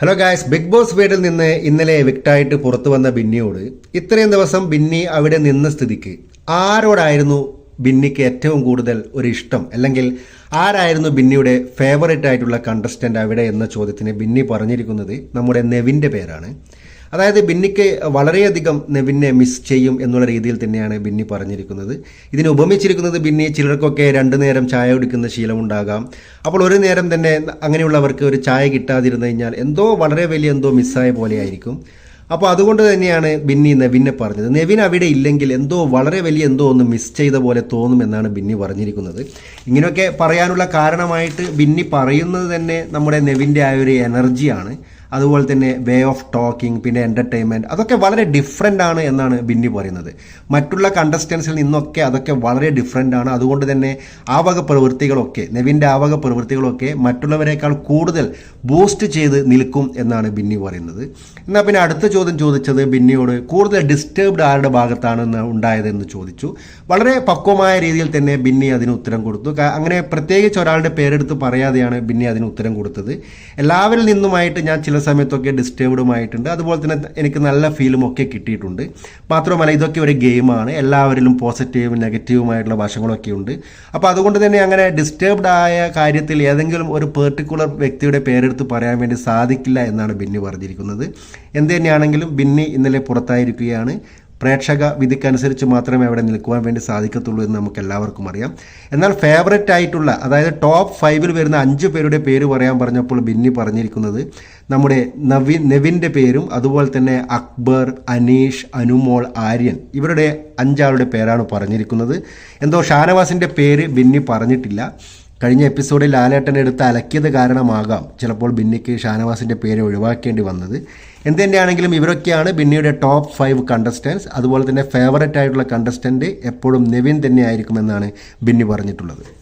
Hello guys big boss വീട്ടിൽ നിന്ന് ഇന്നലെ വിക്ടായിട്ട് പുറത്തു വന്ന ബിന്നിയോട് ഇത്രയും ദിവസം ബിന്നി അവിടെ നിന്ന സ്ഥിതിക്ക്. ആരോടായിരുന്നു ബിന്നിക്ക് ഏറ്റവും കൂടുതൽ ഒരു ഇഷ്ടം? അല്ലെങ്കിൽ ആരായിരുന്നു ബിന്നിയുടെ ഫേവറേറ്റ് ആയിട്ടുള്ള കണ്ടസ്റ്റന്റ് അവിടെ എന്ന ചോദ്യത്തിന് ബിന്നി പറഞ്ഞിരിക്കുന്നത് നമ്മുടെ നെവിന്റെ പേരാണ്. അതായത് ബിന്നിക്ക് വളരെയധികം നെവിനെ മിസ് ചെയ്യും എന്നുള്ള രീതിയിൽ തന്നെയാണ് ബിന്നി പറഞ്ഞിരിക്കുന്നത്. ഇതിന് ഉപമിച്ചിരിക്കുന്നത് ബിന്നി ചിലർക്കൊക്കെ രണ്ടു നേരം ചായ കുടിക്കുന്ന ശീലമുണ്ടാകാം അപ്പോൾ ഒരു നേരം തന്നെ അങ്ങനെയുള്ളവർക്ക് ഒരു ചായ കിട്ടാതിരുന്നു കഴിഞ്ഞാൽ എന്തോ വളരെ വലിയ എന്തോ മിസ്സായ പോലെയായിരിക്കും. അപ്പോൾ അതുകൊണ്ട് തന്നെയാണ് ബിന്നി നെവിനെ പറഞ്ഞത്. നെവിൻ അവിടെ ഇല്ലെങ്കിൽ എന്തോ വളരെ വലിയ എന്തോ ഒന്ന് മിസ് ചെയ്ത പോലെ തോന്നുമെന്നാണ് ബിന്നി പറഞ്ഞിരിക്കുന്നത്. ഇങ്ങനെയൊക്കെ പറയാനുള്ള കാരണമായിട്ട് ബിന്നി പറയുന്നത് തന്നെ നമ്മുടെ നെവിന്റെ ആ ഒരു എനർജിയാണ് അതുപോലെ തന്നെ വേ ഓഫ് ടോക്കിംഗ് പിന്നെ എന്റർടൈൻമെന്റ് അതൊക്കെ വളരെ ഡിഫറെന്റ് ആണ് എന്നാണ് ബിന്നി പറയുന്നത്. മറ്റുള്ള കണ്ടസ്റ്റൻസിൽ നിന്നൊക്കെ അതൊക്കെ വളരെ ഡിഫറെന്റ് ആണ്. അതുകൊണ്ട് തന്നെ ആവക വക പ്രവൃത്തികളൊക്കെ നെവിന്റെ ആവക വക പ്രവൃത്തികളൊക്കെ മറ്റുള്ളവരെക്കാൾ കൂടുതൽ ബൂസ്റ്റ് ചെയ്ത് നിൽക്കും എന്നാണ് ബിന്നി പറയുന്നത്. എന്നാൽ പിന്നെ അടുത്ത ചോദ്യം ചോദിച്ചത് ബിന്നിയോട് കൂടുതൽ ഡിസ്റ്റർബ്ഡ് ആരുടെ ഭാഗത്താണ് ഉണ്ടായതെന്ന് ചോദിച്ചു. വളരെ പക്വമായ രീതിയിൽ തന്നെ ബിന്നി അതിന് ഉത്തരം കൊടുത്തു. അങ്ങനെ പ്രത്യേകിച്ച് ഒരാളുടെ പേരെടുത്ത് പറയാതെയാണ് ബിന്നി അതിന് ഉത്തരം കൊടുത്തത്. എല്ലാവരിൽ നിന്നുമായിട്ട് ഞാൻ ചില സമയത്തൊക്കെ ഡിസ്റ്റർബ്ഡുമായിട്ടുണ്ട് അതുപോലെ തന്നെ എനിക്ക് നല്ല ഫീലും ഒക്കെ കിട്ടിയിട്ടുണ്ട്. മാത്രമല്ല ഇതൊക്കെ ഒരു ഗെയിമാണ്. എല്ലാവരിലും പോസിറ്റീവും നെഗറ്റീവുമായിട്ടുള്ള വശങ്ങളൊക്കെ ഉണ്ട്. അപ്പോൾ അതുകൊണ്ട് തന്നെ അങ്ങനെ ഡിസ്റ്റേബ്ഡ് ആയ കാര്യത്തിൽ ഏതെങ്കിലും ഒരു പെർട്ടിക്കുലർ വ്യക്തിയുടെ പേരെടുത്ത് പറയാൻ വേണ്ടി സാധിക്കില്ല എന്നാണ് ബിന്നി പറഞ്ഞിരിക്കുന്നത്. എന്ത് തന്നെയാണെങ്കിലും ബിന്നി ഇന്നലെ പുറത്തായിരിക്കുകയാണ്. പ്രേക്ഷക വിധിക്കനുസരിച്ച് മാത്രമേ അവിടെ നിൽക്കുവാൻ വേണ്ടി സാധിക്കത്തുള്ളൂ എന്ന് നമുക്ക് എല്ലാവർക്കും അറിയാം. എന്നാൽ ഫേവററ്റ് ആയിട്ടുള്ള അതായത് ടോപ്പ് ഫൈവിൽ വരുന്ന അഞ്ച് പേരുടെ പേര് പറയാൻ പറഞ്ഞപ്പോൾ ബിന്നി പറഞ്ഞിരിക്കുന്നത് നമ്മുടെ നവി നെവിന്റെ പേരും അതുപോലെ തന്നെ അക്ബർ അനീഷ് അനുമോൾ ആര്യൻ ഇവരുടെ അഞ്ചാളുടെ പേരാണ് പറഞ്ഞിരിക്കുന്നത്. എന്തോ ഷാനവാസിന്റെ പേര് ബിന്നി പറഞ്ഞിട്ടില്ല. കഴിഞ്ഞ എപ്പിസോഡിൽ ലാലേട്ടൻ എടുത്ത് അലക്കിയത് കാരണമാകാം. ചിലപ്പോൾ ബിന്നിക്ക് ഷാനവാസിന്റെ പേര് ഒഴിവാക്കേണ്ടി വന്നത്. എന്ത് തന്നെയാണെങ്കിലും ഇവരൊക്കെയാണ് ബിന്നിയുടെ ടോപ്പ് ഫൈവ് കണ്ടസ്റ്റൻസ് അതുപോലെ തന്നെ ഫേവററ്റ് ആയിട്ടുള്ള കണ്ടസ്റ്റന്റ് എപ്പോഴും നെവിൻ തന്നെയായിരിക്കുമെന്നാണ് ബിന്നി പറഞ്ഞിട്ടുള്ളത്.